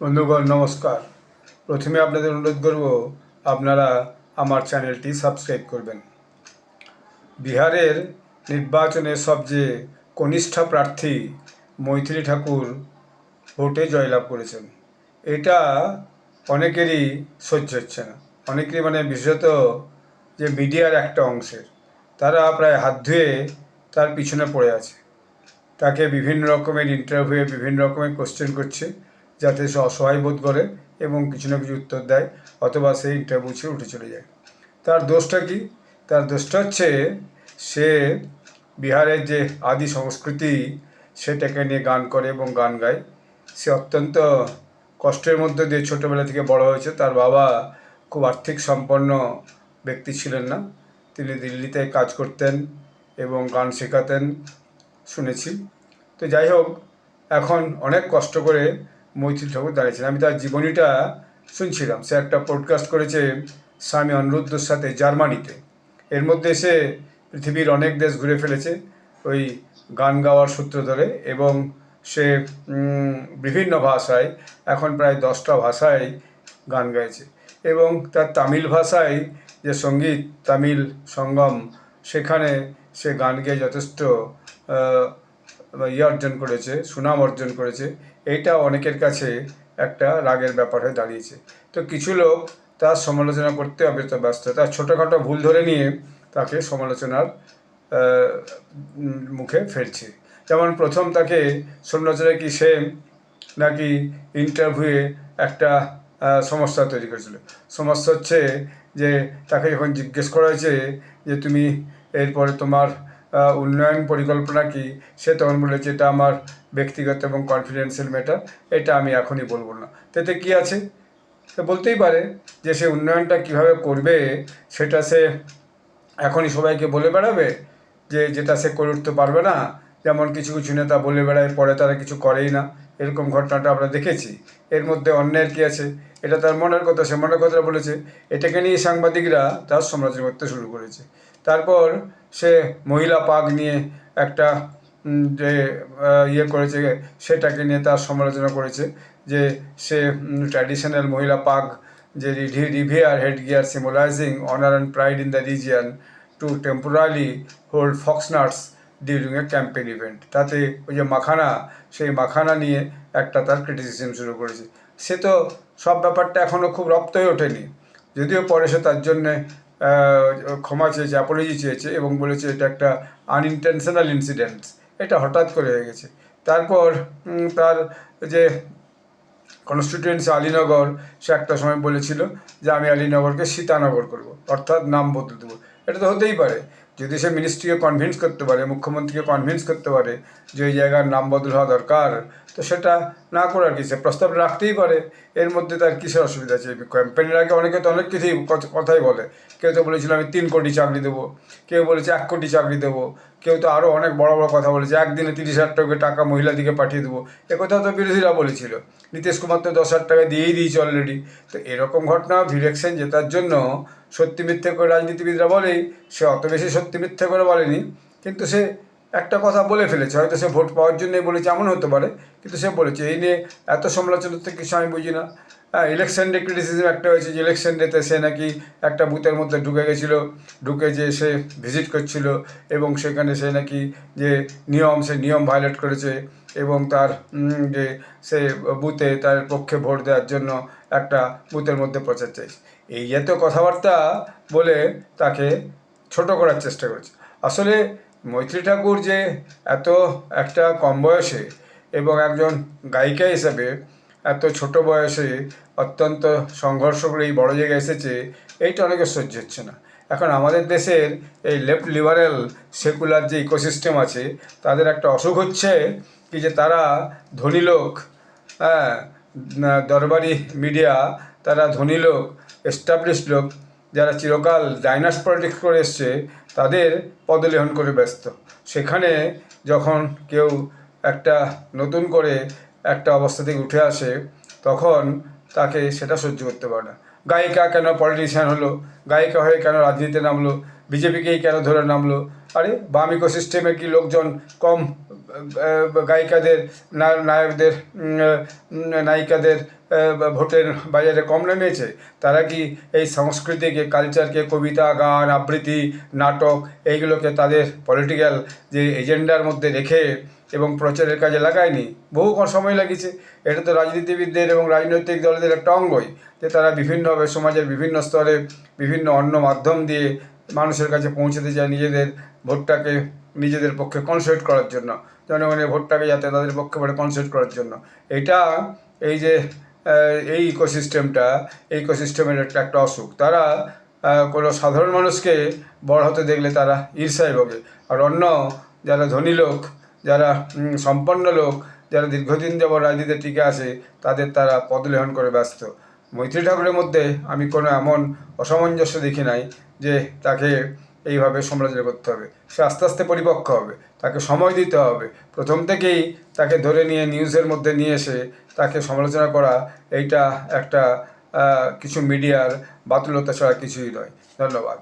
বন্ধুগণ, নমস্কার। প্রথমে আপনাদের অনুরোধ করব, আপনারা আমার চ্যানেলটি সাবস্ক্রাইব করবেন। বিহারের নির্বাচনে সবচেয়ে কনিষ্ঠ প্রার্থী মৈথিলি ঠাকুর ভোটে জয়লাভ করেছেন। এটা অনেকেরই সহ্য হচ্ছে না। অনেকেরই মানে বিশেষত যে মিডিয়ার একটা অংশের, তারা প্রায় হাত ধুয়ে তার পিছনে পড়ে আছে। তাকে বিভিন্ন রকমের ইন্টারভিউয়ে বিভিন্ন রকমের কোশ্চেন করছে। যাতে সে অসহায় বোধ করে এবং কিছু না কিছু উত্তর দেয় অথবা সে ইন্টারভিউ ছেড়ে উঠে চলে যায়। তার দোষটা কি? তার দোষটা হচ্ছে সে বিহারের যে আদি সংস্কৃতি, সেটাকে নিয়ে গান করে এবং গান গায়। সে অত্যন্ত কষ্টের মধ্যে দিয়ে ছোটোবেলা থেকে বড় হয়েছে। তার বাবা খুব আর্থিক সম্পন্ন ব্যক্তি ছিলেন না। তিনি দিল্লিতে কাজ করতেন এবং গান শেখাতেন, শুনেছি। তো যাই হোক, এখন অনেক কষ্ট করে মৈত্রী ঠাকুর দাঁড়িয়েছেন। আমি তার জীবনীটা শুনছিলাম। সে একটা পডকাস্ট করেছে স্বামী অনিরুদ্ধর সাথে জার্মানিতে। এর মধ্যে সে পৃথিবীর অনেক দেশ ঘুরে ফেলেছে ওই গান গাওয়ার সূত্র ধরে এবং সে বিভিন্ন ভাষায় এখন প্রায় দশটা ভাষায় গান গাইছে। এবং তার তামিল ভাষায় যে সংগীত, তামিল সঙ্গম, সেখানে সে গান গেয়ে যথেষ্ট ইয়ে অর্জন করেছে, সুনাম অর্জন করেছে, এইটা অনেকের কাছে একটা রাগের ব্যাপার হয়ে দাঁড়িয়েছে। তো কিছু লোক তার সমালোচনা করতে অব্যস্ত ব্যস্ত, তার ছোটোখাটো ভুল ধরে নিয়ে তাকে সমালোচনার মুখে ফেলছে। যেমন প্রথম তাকে সমালোচনা কি সে নাকি ইন্টারভিউয়ে একটা সমস্যা তৈরি করেছিল? সমস্যা হচ্ছে যে তাকে যখন জিজ্ঞেস করা হয়েছে যে তুমি এরপরে তোমার উন্নয়ন পরিকল্পনা কি সে তখন বলেছে, এটা আমার ব্যক্তিগত এবং কনফিডেন্সিয়াল ম্যাটার এটা আমি এখনই বলব না। তাতে কি আছে? সে বলতেই পারে যে সে উন্নয়নটা কীভাবে করবে, সেটা সে এখনই সবাইকে বলে বেড়াবে, যে যেটা সে করে উঠতে পারবে না। যেমন কিছু কিছু নেতা বলে বেড়ায়, পরে তারা কিছু করেই না। এরকম ঘটনাটা আমরা দেখেছি। এর মধ্যে অন্যের কি আছে? এটা তার মনের কথা, সে মনের কথা বলেছে। এটাকে নিয়ে সাংবাদিকরা তার সমালোচনা করতে শুরু করেছে। তারপর সে মহিলা পাক নিয়ে একটা যে ইয়ে করেছে, সেটাকে নিয়ে তার সমালোচনা করেছে যে সে ট্র্যাডিশনাল মহিলা পাক যে রিভি revered headgear symbolizing honour and pride in the region to temporary hold fox nuts during a campaign event তাতে ওই যে মাখানা, সেই মাখানা নিয়ে একটা তার ক্রিটিসিজম শুরু করেছে। সে তো সব ব্যাপারটা এখনও খুব রপ্ত ওঠেনি। যদিও পরে সে তার জন্যে ক্ষমা চেয়েছে অ্যাপোলজি চেয়েছে এবং বলেছে এটা একটা আনইনটেনশনাল ইনসিডেন্ট এটা হঠাৎ করে হয়ে গেছে। তারপর তার যে কনস্টিটিউয়েন্সি আলীনগর, সে একটা সময় বলেছিল যে আমি আলীনগরকে সীতানগর করব, অর্থাৎ নাম বদলে দেবো। এটা তো হতেই পারে। যদি সে মিনিস্ট্রিকে কনভিন্স করতে পারে, মুখ্যমন্ত্রীকে কনভিন্স করতে পারে যে ওই জায়গার নাম বদল হওয়া দরকার তো সেটা না করে আর কি, সে প্রস্তাব রাখতেই পারে। এর মধ্যে তার কিসের অসুবিধা আছে? ক্যাম্পেনের আগে অনেকে তো অনেক কিছুই কথাই বলে। কেউ তো বলেছিল, আমি তিন কোটি চাকরি দেবো। কেউ বলেছে, এক কোটি চাকরি দেবো। কেউ তো আরও অনেক বড় বড় কথা বলেছে, একদিনে তিরিশ হাজার টাকা টাকা মহিলাদিকে পাঠিয়ে দেবো। কথা তো বিরোধীরা বলেছিল। নীতিশ কুমার তো দশ হাজার টাকা দিয়েই দিয়েছে অলরেডি তো এরকম ঘটনা ইলেকশন জেতার জন্য সত্যি মিথ্যে করে রাজনীতিবিদরা বলেই, সে অত বেশি সত্যি মিথ্যে করে বলেনি। কিন্তু সে একটা কথা বলে ফেলেছে, হয়তো সে ভোট পাওয়ার জন্যই বলেছে, এমন হতে পারে, কিন্তু সে বলেছে, এই নিয়ে এত সমালোচনা তো কিছু আমি বুঝি না। হ্যাঁ ইলেকশন ডে ক্রিটিসিজম একটা হয়েছে যে ইলেকশন ডেতে সে নাকি একটা বুথের মধ্যে ঢুকে গেছিল, ঢুকে যে সে ভিজিট করছিল, এবং সেখানে সে নাকি যে নিয়ম, সে নিয়ম ভায়োলেট করেছে, এবং তার যে সে বুথে তার পক্ষে ভোট দেওয়ার জন্য একটা বুথের মধ্যে প্রচার চাইছে। এই এত কথাবার্তা বলে তাকে ছোট করার চেষ্টা করেছে। আসলে মৈত্রী ঠাকুর যে এত একটা কম বয়সে এবং একজন গায়িকা হিসেবে এত ছোট বয়সে অত্যন্ত সংঘর্ষ করে এই বড় জায়গায় এসেছে, এইটা অনেকে সহ্য হচ্ছে না। এখন আমাদের দেশের এই লেফট লিবারেল সেকুলার যে ইকোসিস্টেম আছে, তাদের একটা অসুখ হচ্ছে কি যে তারা ধনী লোক হ্যাঁ দরবারি মিডিয়া, তারা ধনী লোক এস্টাবলিশ লোক যারা চিরকাল ডাইনাস পলিটিক্স করে এসছে, তাদের পদলেহন করে ব্যস্ত। সেখানে যখন কেউ একটা নতুন করে একটা অবস্থা থেকে উঠে আসে, তখন তাকে সেটা সহ্য করতে পারে না। গায়িকা কেন পলিটিশিয়ান হলো? গায়িকা হয়ে কেন রাজনীতিতে নামলো? বিজেপিকেই কেন ধরে নামলো? আরে, বাম ইকোসিস্টেমে কি লোকজন কম গায়িকাদের নায়কদের নায়িকাদের ভোটের বাজারে কম নেমেছে। তারা কি এই সংস্কৃতিকে কালচারকে কবিতা, গান, আবৃত্তি, নাটক, এইগুলোকে তাদের পলিটিক্যাল যে এজেন্ডার মধ্যে রেখে এবং প্রচারের কাজে লাগায়নি? বহু সময় লাগিয়েছে এটা তো রাজনীতিবিদদের এবং রাজনৈতিক দলদের একটা অঙ্গই যে তারা বিভিন্নভাবে সমাজের বিভিন্ন স্তরে বিভিন্ন অন্য মাধ্যম দিয়ে মানুষের কাছে পৌঁছতে চায় নিজেদের ভোটটাকে নিজেদের পক্ষে কনসেপ্ট করার জন্য। জনগণের ভোটটাকে যাতে তাদের পক্ষে পড়ে কনসেপ্ট করার জন্য। এটা এই যে এই ইকোসিস্টেমটা এই ইকোসিস্টেমের একটা একটা অসুখ। তারা কোনো সাধারণ মানুষকে বড় হতে দেখলে তারা ঈর্ষায় ভোগে। আর অন্য যারা ধনী লোক, যারা সম্পন্ন লোক, যারা দীর্ঘদিন যাবৎ রাজনীতিতে টিকে আছে, তাদের তারা পদলেহন করে ব্যস্ত। মৈত্রী ঠাকুরের মধ্যে আমি কোনো এমন অসামঞ্জস্য দেখি নাই যে তাকে এইভাবে সমালোচনা করতে হবে। সে আস্তে আস্তে পরিপক্ক হবে। তাকে সময় দিতে হবে। প্রথম থেকেই তাকে ধরে নিয়ে নিউজের মধ্যে নিয়ে এসে তাকে সমালোচনা করা, এইটা একটা কিছু মিডিয়ার বাতুলতা ছাড়া কিছুই নয়। ধন্যবাদ।